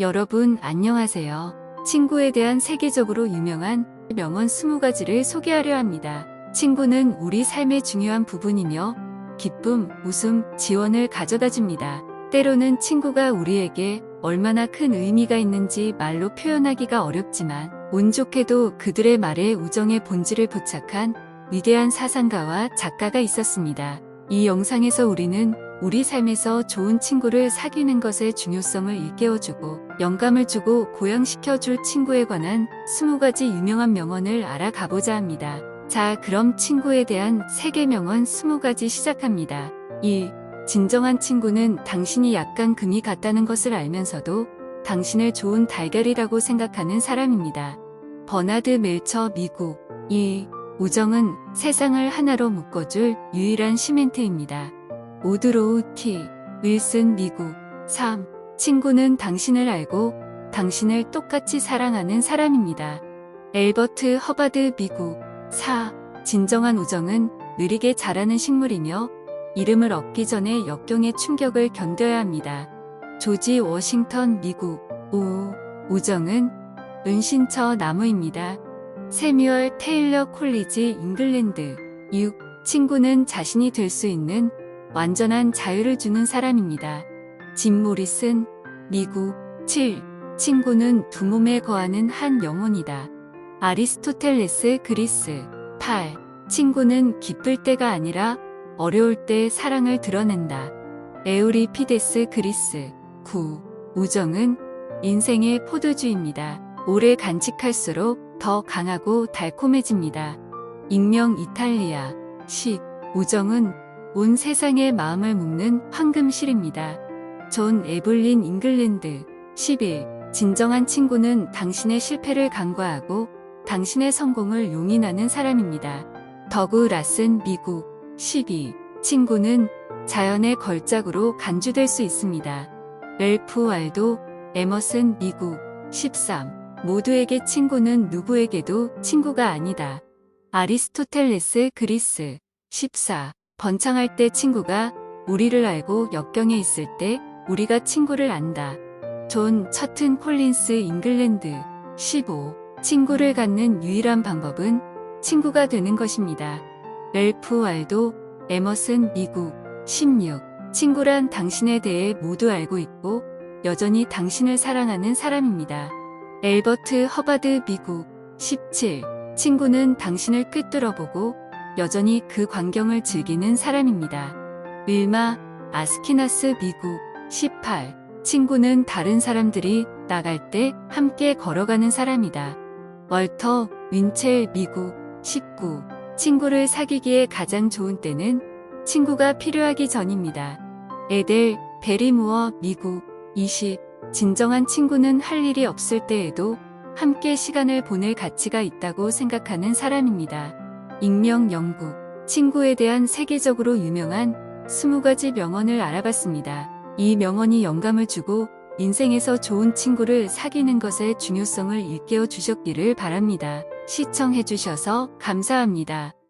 여러분 안녕하세요. 친구에 대한 세계적으로 유명한 명언 20가지를 소개하려 합니다. 친구는 우리 삶의 중요한 부분이며 기쁨, 웃음, 지원을 가져다 줍니다. 때로는 친구가 우리에게 얼마나 큰 의미가 있는지 말로 표현하기가 어렵지만 운 좋게도 그들의 말에 우정의 본질을 포착한 위대한 사상가와 작가가 있었습니다. 이 영상에서 우리는 우리 삶에서 좋은 친구를 사귀는 것의 중요성을 일깨워주고 영감을 주고 고양시켜줄 친구에 관한 20가지 유명한 명언을 알아가보자 합니다. 자, 그럼 친구에 대한 세계 명언 20가지 시작합니다. 1. 진정한 친구는 당신이 약간 금이 같다는 것을 알면서도 당신을 좋은 달걀이라고 생각하는 사람입니다. 버나드 멜처 미국 2. 우정은 세상을 하나로 묶어줄 유일한 시멘트입니다. 오드로우 T. 윌슨 미국 3. 친구는 당신을 알고 당신을 똑같이 사랑하는 사람입니다. 엘버트 허바드 미국 4. 진정한 우정은 느리게 자라는 식물이며 이름을 얻기 전에 역경의 충격을 견뎌야 합니다. 조지 워싱턴 미국 5. 우정은 은신처 나무입니다. 세뮤얼 테일러 콜리지 잉글랜드 6. 친구는 자신이 될 수 있는 완전한 자유를 주는 사람입니다. 짐 모리슨 미국 7. 친구는 두 몸에 거하는 한 영혼이다. 아리스토텔레스 그리스 8. 친구는 기쁠 때가 아니라 어려울 때 사랑을 드러낸다. 에우리피데스 그리스 9. 우정은 인생의 포도주입니다. 오래 간직할수록 더 강하고 달콤해집니다. 익명 이탈리아 10. 우정은 온 세상의 마음을 묶는 황금실입니다. 존 에블린 잉글랜드 11. 진정한 친구는 당신의 실패를 간과하고 당신의 성공을 용인하는 사람입니다. 더그 라슨 미국 12. 친구는 자연의 걸작으로 간주될 수 있습니다. 렐프 왈도 에머슨 미국 13. 모두에게 친구는 누구에게도 친구가 아니다. 아리스토텔레스 그리스 14. 번창할 때 친구가 우리를 알고 역경에 있을 때 우리가 친구를 안다. 존 처튼 콜린스 잉글랜드 15. 친구를 갖는 유일한 방법은 친구가 되는 것입니다. 렐프 왈도 에머슨 미국 16. 친구란 당신에 대해 모두 알고 있고 여전히 당신을 사랑하는 사람입니다. 엘버트 허바드 미국 17. 친구는 당신을 꿰뚫어보고 여전히 그 광경을 즐기는 사람입니다. 윌마 아스키나스 미국 18. 친구는 다른 사람들이 나갈 때 함께 걸어가는 사람이다. 월터 윈첼 미국 19. 친구를 사귀기에 가장 좋은 때는 친구가 필요하기 전입니다. 에델 베리무어 미국 20. 진정한 친구는 할 일이 없을 때에도 함께 시간을 보낼 가치가 있다고 생각하는 사람입니다. 익명 영국 친구에 대한 세계적으로 유명한 20가지 명언을 알아봤습니다. 이 명언이 영감을 주고 인생에서 좋은 친구를 사귀는 것의 중요성을 일깨워 주셨기를 바랍니다. 시청해주셔서 감사합니다.